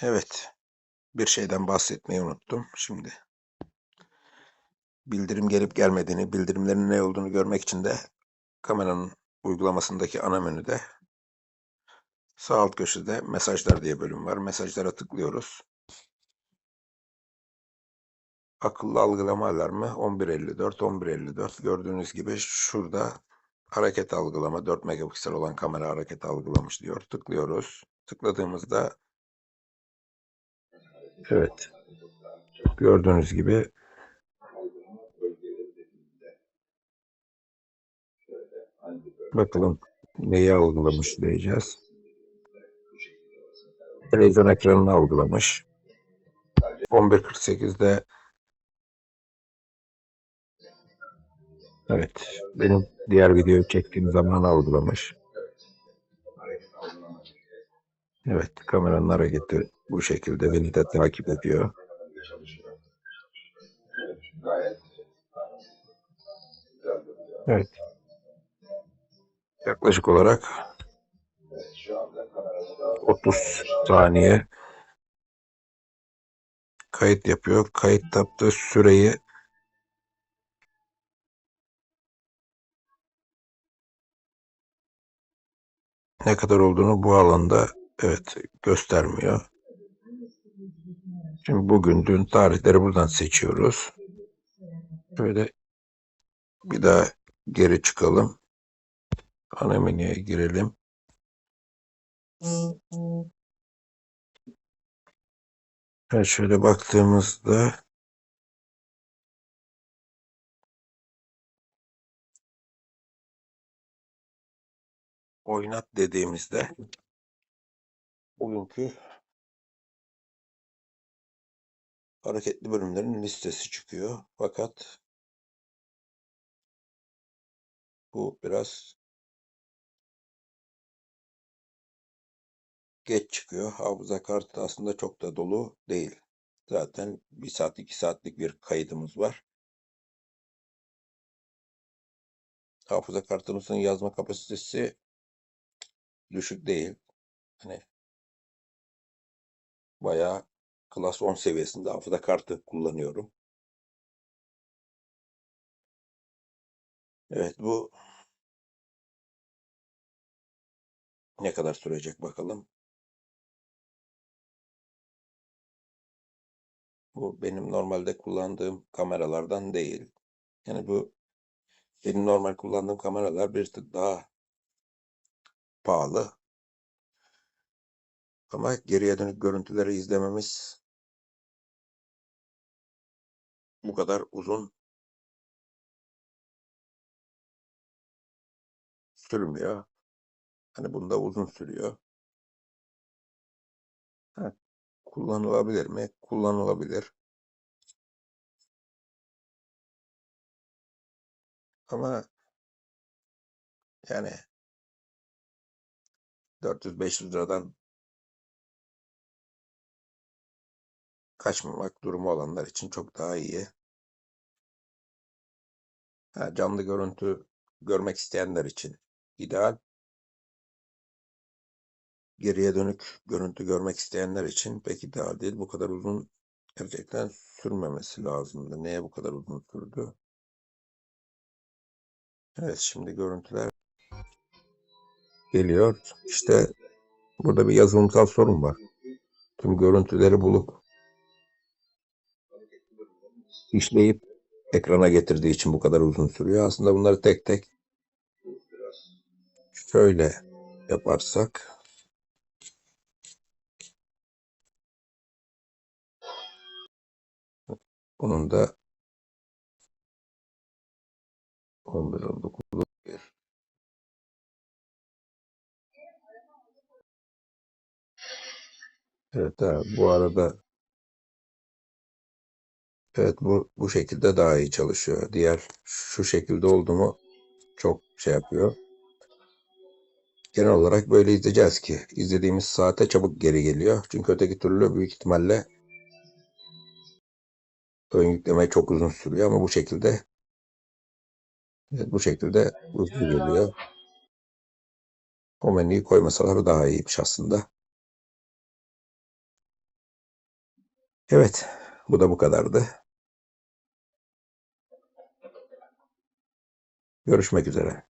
Evet, bir şeyden bahsetmeyi unuttum şimdi. Bildirim gelip gelmediğini, bildirimlerin ne olduğunu görmek için de kameranın uygulamasındaki ana menüde sağ alt köşede mesajlar diye bölüm var. Mesajlara tıklıyoruz. Akıllı algılama alarmı 1154 1154 gördüğünüz gibi şurada hareket algılama 4 megapiksel olan kamera hareket algılamış diyor. Tıklıyoruz. Tıkladığımızda evet gördüğünüz gibi bakalım neyi algılamış diyeceğiz. Televizyon ekranını algılamış. 11.48'de Evet, benim diğer videoyu çektiğim zaman algılamış. Evet, kameranın hareketi bu şekilde beni de takip ediyor. Evet. Yaklaşık olarak 30 saniye kayıt yapıyor. Kayıt yaptığı süreyi ne kadar olduğunu bu alanda evet göstermiyor. Şimdi bugün, dün tarihleri buradan seçiyoruz. Şöyle bir daha geri çıkalım. Ana menüye girelim. Evet şöyle baktığımızda oynat dediğimizde bugünkü hareketli bölümlerin listesi çıkıyor. Fakat bu biraz geç çıkıyor. Hafıza kartı aslında çok da dolu değil. Zaten bir saat iki saatlik bir kaydımız var. Hafıza kartımızın yazma kapasitesi düşük değil. Hani bayağı klas 10 seviyesinde hafıza kartı kullanıyorum. Evet bu ne kadar sürecek bakalım. Bu benim normalde kullandığım kameralardan değil. Yani bu benim normal kullandığım kameralar bir tık daha pahalı. Ama geriye dönük görüntüleri izlememiz bu kadar uzun sürmüyor. Hani bunda uzun sürüyor. Ha, kullanılabilir mi? Kullanılabilir. Ama yani 400-500 liradan kaçmamak durumu olanlar için çok daha iyi. Ha, canlı görüntü görmek isteyenler için ideal. Geriye dönük görüntü görmek isteyenler için pek ideal değil. Bu kadar uzun gerçekten sürmemesi lazımdı. Neye bu kadar uzun sürdü? Evet şimdi görüntüler geliyor. İşte burada bir yazılımsal sorun var. Tüm görüntüleri bulup işleyip ekrana getirdiği için bu kadar uzun sürüyor. Aslında bunları tek tek şöyle yaparsak bunun da 11 19 bir. Evet ha, bu arada evet bu bu şekilde daha iyi çalışıyor. Diğer şu şekilde oldu mu çok şey yapıyor. Genel olarak böyle izleyeceğiz ki izlediğimiz saate çabuk geri geliyor. Çünkü öteki türlü büyük ihtimalle ön yükleme çok uzun sürüyor ama bu şekilde evet, bu şekilde hızlı geliyor. O menüyü koymasalar daha iyiymiş aslında. Evet, bu da bu kadardı. Görüşmek üzere.